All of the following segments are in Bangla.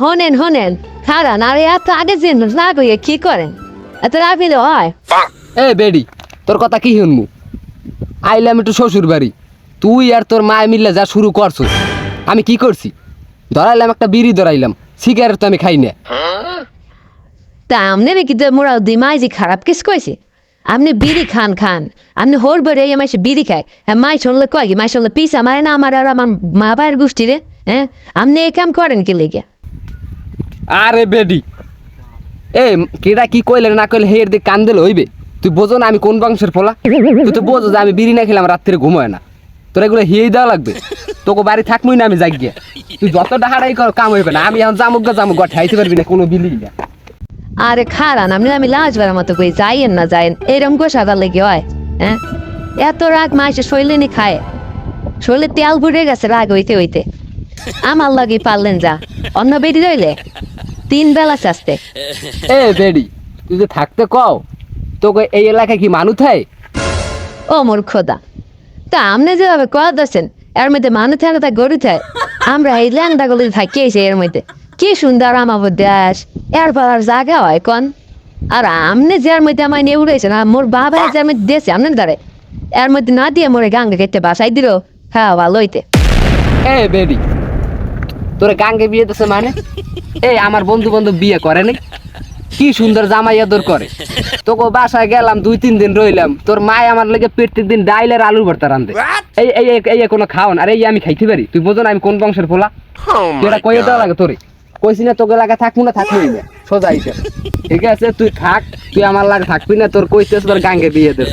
হনেন হনেন। খারান আরে এত আগে যে রাগ হইয়া কি করেন? এত রাগ হয়। এ বেডি তোর কথা কি শুনমু? আইলাম একটু শ্বশুর বাড়ি। তুই আর তোর মায় মিললে যা শুরু করছ। আমি কি করছি? ধরাইলাম একটা বিড়ি ধরাইলাম। সিগারেট তো আমি খাই না। তা আমনে নাকি তো মোরা দিমাই যে খারাপ কিস কইছে? আপনি বিড়ি খান খান। আপনি হোর বেড়ে এই মাসে বিড়ি খায়। হ্যাঁ মাই শুনলে কয় কি? মাই শুনলে পিস আমার না আমার আর আমার মা বাবার গোষ্ঠী রে হ্যাঁ? আপনি এই কাম করেন কি লেগে আরে বেডি। এ, কেডা কি কইলে না কইলে হের দিকে কান দিলে হইবে? তুই বোঝো না আমি কোন বংশের ফলা তুই তো বোঝো যে আমি বিড়ি না খেলাম, রাত্রে ঘুমোয় না। তোর এগুলো হিয়েই দেওয়া লাগবে। তোকে বাড়ি থাকবই না আমি যাই গিয়ে তুই যত ডাহারাই কর, কাম হইবে না। আমি এখন জামুক গা জামুক গা ঠাইতে পারবি না, কোনো বিলি না। আরে খারান আপনি আমি লাজ বেড়ার মতো কই যাইয়েন না যাইয়েন। এরম গোসাদার লেগে হয় হ্যাঁ? এত রাগ মাসে শৈলে নি খায়। শৈলে তেল ভরে গেছে রাগ হইতে হইতে। আমার লাগে পারলেন যা। অন্য বেরি রইলে? তিন বেলা চাষতে এ বেডি তুই যে থাকতে কও তোকে এই এলাকায় কি মানুষ হয়? ও মোর খোদা তা আপনি যেভাবে কয়া দিচ্ছেন এর মধ্যে মানুষ থাকে তা গরু থাকে আমরা এই ল্যাংটা গলি থাকিয়েছি এর মধ্যে। কি সুন্দর আমার দেশ এর পর আর জায়গা হয় কন? আর আমনে যার মধ্যে আমায় নিয়ে উড়েছেন আর মোর বাবা যার মধ্যে দিয়েছে আমনে দ্বারে এর মধ্যে না দিয়ে মোরে গাঙ্গে কেটে বাসাই দিল হ্যাঁ ভালো হইতে। এ বেডি তোরে গাঙ্গে বিয়ে দিছে মানে? এই আমার বন্ধু বান্ধব বিয়ে করে নাই। কি সুন্দর জামাই আদর করে। তোকে বাসায় গেলাম দুই তিন দিন রইলাম। তোর মায় আমার লেগে প্রত্যেক দিন ডাইলের আলুর ভর্তা রান্ধে। এই এই এই- কোনো খাওন আর এই আমি খাইতে পারি? তুই বোঝো না আমি কোন বংশের ফোলা তুই এটা কইয়ে দেওয়া লাগে তোরে। কইছি না তোকে লাগে থাকব না থাকবি না। সোজা হিসেব ঠিক আছে তুই থাক। তুই আমার লাগে থাকবি না তোর কইতেছ তোর গাঙ্গে বিয়ে দেব।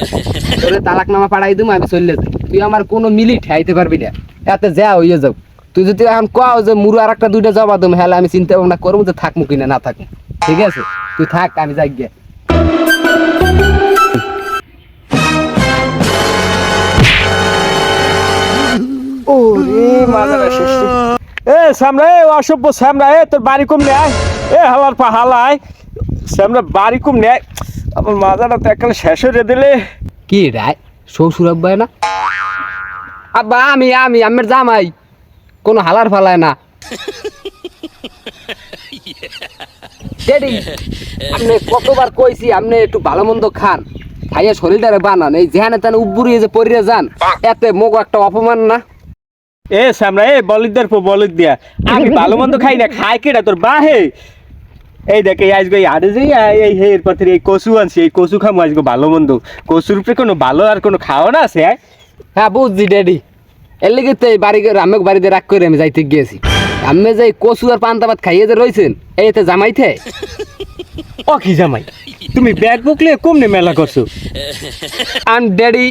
তোরে তালাক নামা পাঠাই দিম আমি চলে যাই। তুই আমার কোনো মিলি ঠাইতে পারবি না। এতে যা হইয়ে যাও। তুই যদি এখন কও যে মুরু আর একটা দুইটা জবা দেবো হ্যাঁ আমি চিন্তা ভাবনা করব যে থাকব কিনা না থাকব ঠিক আছে? তুই থাক আমি যাই গিয়ে। এ সামরা এ অসভ্য সামরা এ তোর বাড়ি কম নেয়? এ হালার পা হালায় সামরা বাড়ি কম নেয়? আমার মাদাটা তো একালে শেষ হয়ে দিলে। কি রায় শ্বশুর আব্বা না? আব্বা আমি আমি আমের জামাই। কোনো হালার ফালায় না। ড্যাডি আপনি কতবার কইছি আপনি একটু ভালো মন্দ খান। খাইয়া শরীরটারে বানান এই যেখানে তেন উব্বুরিয়ে যে পড়িয়ে যান এতে মোক একটা অপমান না? এ সামরা এ বলিদার পো বলিদ দিয়া। আমি ভালো মন্দ খাই না খাই কেডা তোর বাহে এই দেখ এই আজকে আড়ে যাই এই হে এরপর থেকে এই কচু আনছি এই কচু খামো আজকে ভালো মন্দ। কচুর উপরে কোনো ভালো আর কোনো খাওয়া না আছে আয়? হ্যাঁ বুঝছি ড্যাডি। এর লেগে তো এই বাড়ি আমি বাড়িতে রাগ করে আমি যাইতে গিয়েছি। আমি যে কচু আর পান্তা ভাত খাইয়ে যে রয়েছেন এইতে জামাইতে ও কি জামাই? তুমি ব্যাগ বুকলে কমনে মেলা করছ? আন ড্যাডি,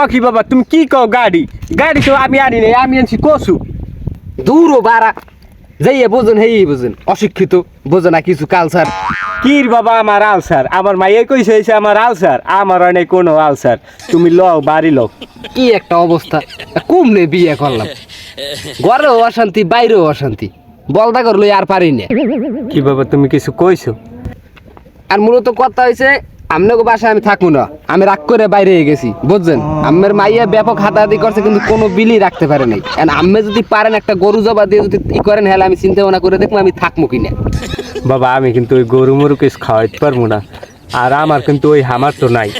ও কি বাবা, তুমি কি কও গাড়ি? গাড়ি তো আমি আনি নাই, আমি আনছি কচু। দূর ও বাড়া। যাইয়ে বোঝেন হেই বোঝেন। অশিক্ষিত, বোঝে না কিছু কালচার কির বাবা আমার আলসার? আমার মাইয়ে কইছে হইছে আমার আলসার আমার নাই কোনো আলসার। তুমি লও বাড়ি লও। কি একটা অবস্থা। কুমনে বিয়ে করলাম। ঘরেও অশান্তি বাইরেও অশান্তি। বলদা করল আর পারি না। কি বাবা তুমি কিছু কইছো? আর মূলত কথা হয়েছে আপনাকে বাসায় আমি থাকব না। আমি রাগ করে বাইরে গেছি বুঝছেন? আমের মাইয়া ব্যাপক হাতাহাতি করছে কিন্তু কোনো বিলি রাখতে পারে নাই। আম্মে যদি পারেন একটা গরু জবা দিয়ে যদি ই করেন হলে আমি চিন্তা ভাবনা করে দেখব আমি থাকব কিনা বাবা, আমি কিন্তু ওই গরু মরু কিছু খাওয়াইতে পারব না। আর আমার কিন্তু ওই হামার তো নাই।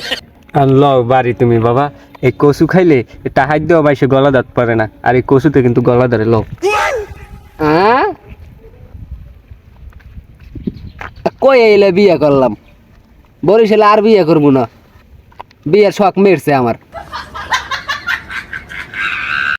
আর লও বাড়ি তুমি বাবা, এই কচু খাইলে টাহাই দেওয়া বাইসে গলা দাঁত পারে না। আর এই কচুতে কিন্তু গলা ধরে লও। হ্যাঁ? কই এলে বিয়ে করলাম? বরিশালে আর বিয়ে করব না। বিয়ের শখ মেরছে আমার।